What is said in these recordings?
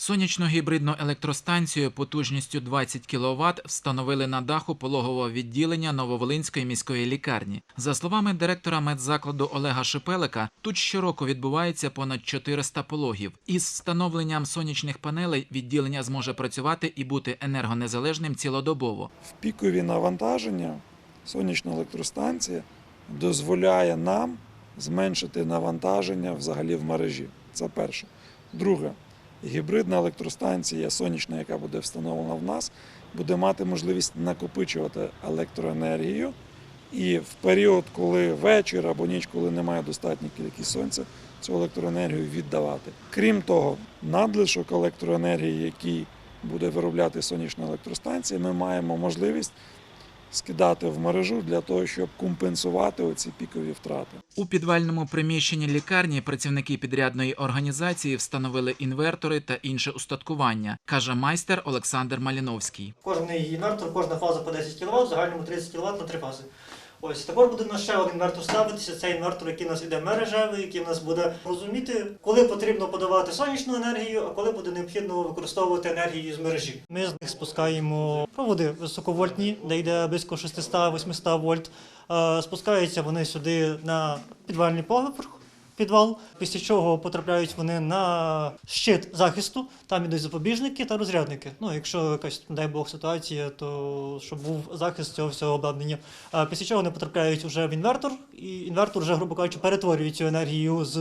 Сонячну гібридну електростанцію потужністю 20 кВт встановили на даху пологового відділення Нововолинської міської лікарні. За словами директора медзакладу Олега Шипелика, тут щороку відбувається понад 400 пологів. Із встановленням сонячних панелей відділення зможе працювати і бути енергонезалежним цілодобово. В пікові навантаження сонячна електростанція дозволяє нам зменшити навантаження взагалі в мережі. Це перше. Друге, гібридна електростанція сонячна, яка буде встановлена в нас, буде мати можливість накопичувати електроенергію. І в період, коли вечір або ніч, коли немає достатньої кількість сонця, цю електроенергію віддавати. Крім того, надлишок електроенергії, який буде виробляти сонячна електростанція, ми маємо можливість скидати в мережу для того, щоб компенсувати оці пікові втрати. У підвальному приміщенні лікарні працівники підрядної організації встановили інвертори та інше устаткування, каже майстер Олександр Маліновський. Кожний інвертор, кожна фаза по 10 кВт, в загальному 30 кВт на три фази. Ось також буде на ще один інвертор ставитися. Це інвертор, який у нас іде мережевий, який у нас буде розуміти, коли потрібно подавати сонячну енергію, а коли буде необхідно використовувати енергію з мережі. Ми з них спускаємо проводи високовольтні, де йде близько 600-800 вольт. Е, Спускаються вони сюди на підвальний поверх. Підвал, після чого потрапляють вони на щит захисту, там ідуть запобіжники та розрядники. Ну, якщо якась, дай Бог, ситуація, то щоб був захист цього всього обладнання. Після чого вони потрапляють вже в інвертор, і інвертор вже, грубо кажучи, перетворює цю енергію з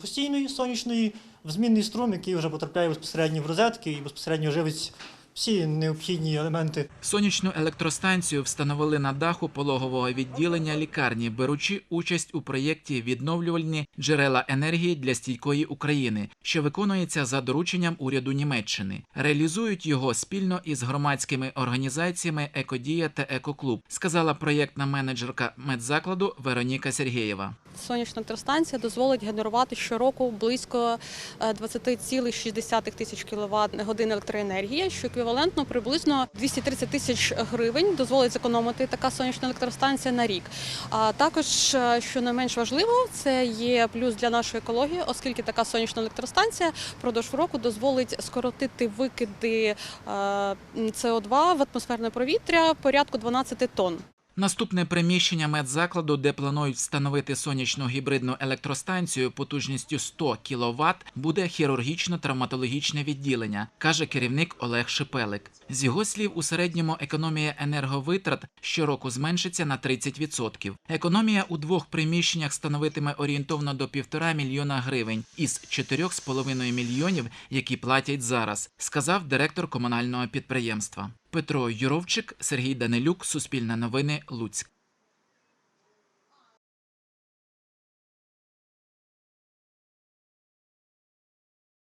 постійної сонячної в змінний струм, який вже потрапляє безпосередньо в розетки і безпосередньо живить всі необхідні елементи Сонячну електростанцію встановили на даху пологового відділення лікарні, беручи участь у проєкті Відновлювальні джерела енергії для стійкої України, що виконується за дорученням уряду Німеччини. Реалізують його спільно із громадськими організаціями Екодія та Екоклуб, сказала проєктна менеджерка медзакладу Вероніка Сергєєва. Сонячна електростанція дозволить генерувати щороку близько е, 20,6 тисяч кВт годин електроенергії, що еквівалентно приблизно 230 тисяч гривень дозволить зекономити така сонячна електростанція на рік. А також, е, що не менш важливо, це є плюс для нашої екології, оскільки така сонячна електростанція впродовж року дозволить скоротити викиди е, СО2 в атмосферне повітря порядку 12 тонн. Наступне приміщення медзакладу, де планують встановити сонячну гібридну електростанцію потужністю 100 кВт, буде хірургічно-травматологічне відділення, каже керівник Олег Шипелик. З його слів, у середньому економія енерговитрат щороку зменшиться на 30%. Економія у двох приміщеннях становитиме орієнтовно до півтора мільйона гривень із 4,5 мільйонів, які платять зараз, сказав директор комунального підприємства. Петро Юровчик, Сергій Данилюк, Суспільне новини, Луцьк.